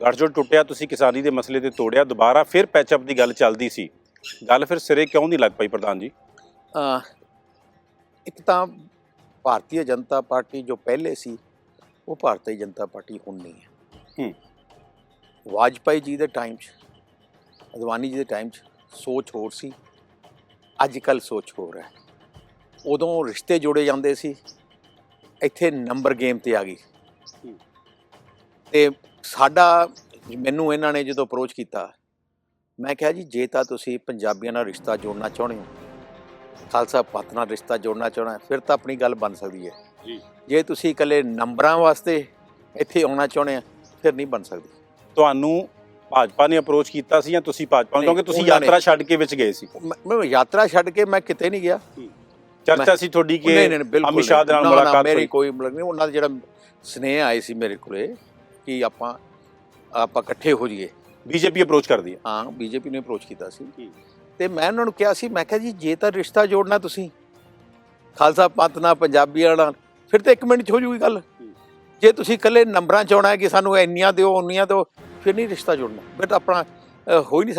ਗੱਠਜੋੜ ਟੁੱਟਿਆ ਤੁਸੀਂ ਕਿਸਾਨੀ ਦੇ ਮਸਲੇ ਤੇ ਤੋੜਿਆ ਦੁਬਾਰਾ ਫਿਰ ਪੈਚਅਪ ਦੀ ਗੱਲ ਚੱਲਦੀ ਸੀ। ਗੱਲ ਫਿਰ ਸਿਰੇ ਕਿਉਂ ਨਹੀਂ ਲੱਗ ਪਈ ਪ੍ਰਧਾਨ ਜੀ? ਇੱਕ ਤਾਂ ਭਾਰਤੀ ਜਨਤਾ ਪਾਰਟੀ ਜੋ ਪਹਿਲੇ ਸੀ ਉਹ ਭਾਰਤੀ ਜਨਤਾ ਪਾਰਟੀ ਹੁਣ ਨਹੀਂ ਹੈ। ਹੂੰ। ਵਾਜਪਾਈ ਜੀ ਦੇ ਟਾਈਮ 'ਚ ਅਦਵਾਨੀ ਜੀ ਦੇ ਟਾਈਮ 'ਚ ਸੋਚ ਹੋਰ ਸੀ ਅੱਜ ਕੱਲ ਸੋਚ ਹੋਰ ਹੈ। ਉਦੋਂ ਰਿਸ਼ਤੇ ਜੋੜੇ ਜਾਂਦੇ ਸੀ ਇੱਥੇ ਨੰਬਰ ਗੇਮ ਤੇ ਆ ਗਈ। ਤੇ ਸਾਡਾ ਮੈਨੂੰ ਇਹਨਾਂ ਨੇ ਜਦੋਂ ਅਪਰੋਚ ਕੀਤਾ ਮੈਂ ਕਿਹਾ ਜੀ ਜੇ ਤਾਂ ਤੁਸੀਂ ਪੰਜਾਬੀਆਂ ਨਾਲ ਰਿਸ਼ਤਾ ਜੋੜਨਾ ਚਾਹੁੰਦੇ ਹੋ ਖਾਲਸਾ ਪੰਥ ਨਾਲ ਰਿਸ਼ਤਾ ਜੋੜਨਾ ਚਾਹਣਾ ਫਿਰ ਤਾਂ ਆਪਣੀ ਗੱਲ ਬਣ ਸਕਦੀ ਹੈ। ਜੀ। ਜੇ ਤੁਸੀਂ ਇਕੱਲੇ ਨੰਬਰਾਂ ਵਾਸਤੇ ਇੱਥੇ ਆਉਣਾ ਚਾਹੁੰਦੇ ਆ ਫਿਰ ਨਹੀਂ ਬਣ ਸਕਦੀ। ਤੁਹਾਨੂੰ ਭਾਜਪਾ ਨੇ ਅਪਰੋਚ ਕੀਤਾ ਸੀ ਜਾਂ ਤੁਸੀਂ ਭਾਜਪਾ ਨੂੰ ਕਿਉਂਕਿ ਤੁਸੀਂ ਯਾਤਰਾ ਛੱਡ ਕੇ ਵਿੱਚ ਗਏ ਸੀ? ਮੈਂ ਯਾਤਰਾ ਛੱਡ ਕੇ ਮੈਂ ਕਿਤੇ ਨਹੀਂ ਗਿਆ। ਚਰਚਾ ਸੀ ਤੁਹਾਡੀ ਕਿ ਨਹੀਂ ਨਹੀਂ ਬਿਲਕੁਲ ਅਮਿਤ ਸ਼ਾਹ ਨਾਲ ਮੁਲਾਕਾਤ ਮੇਰੀ ਕੋਈ ਮੁਲਾਕਾਤ ਨਹੀਂ ਉਹਨਾਂ ਦਾ ਜਿਹੜਾ ਸਨੇਹ ਆਏ ਸੀ ਮੇਰੇ ਕੋਲੇ ਕਿ ਆਪਾਂ ਆਪਾਂ ਇਕੱਠੇ ਹੋ ਜਾਈਏ। ਬੀਜੇਪੀ ਅਪਰੋਚ ਕਰਦੀ ਹੈ। ਹਾਂ ਬੀਜੇਪੀ ਨੇ ਅਪਰੋਚ ਕੀਤਾ ਸੀ। ਤੇ ਮੈਂ ਉਹਨਾਂ ਨੂੰ ਕਿਹਾ ਸੀ ਮੈਂ ਕਿਹਾ ਜੀ ਜੇ ਤਾਂ ਰਿਸ਼ਤਾ ਜੋੜਨਾ ਤੁਸੀਂ ਖਾਲਸਾ ਪੰਥ ਨਾਲ ਪੰਜਾਬੀਆਂ ਨਾਲ ਫਿਰ ਤਾਂ ਇੱਕ ਮਿੰਟ 'ਚ ਹੋ ਜੂਗੀ ਗੱਲ। ਜੇ। ਤੁਸੀਂ ਇਕੱਲੇ ਨੰਬਰਾਂ 'ਚ ਆਉਣਾ ਹੈ ਕਿ ਸਾਨੂੰ ਇੰਨੀਆਂ ਦਿਓ ਉਨੀਆਂ ਦਿਓ ਫਿਰ ਨਹੀਂ ਰਿਸ਼ਤਾ ਜੋੜਨਾ। ਤਾਂ ਆਪਣਾ ਹੋ ਹੀ ਨਹੀਂ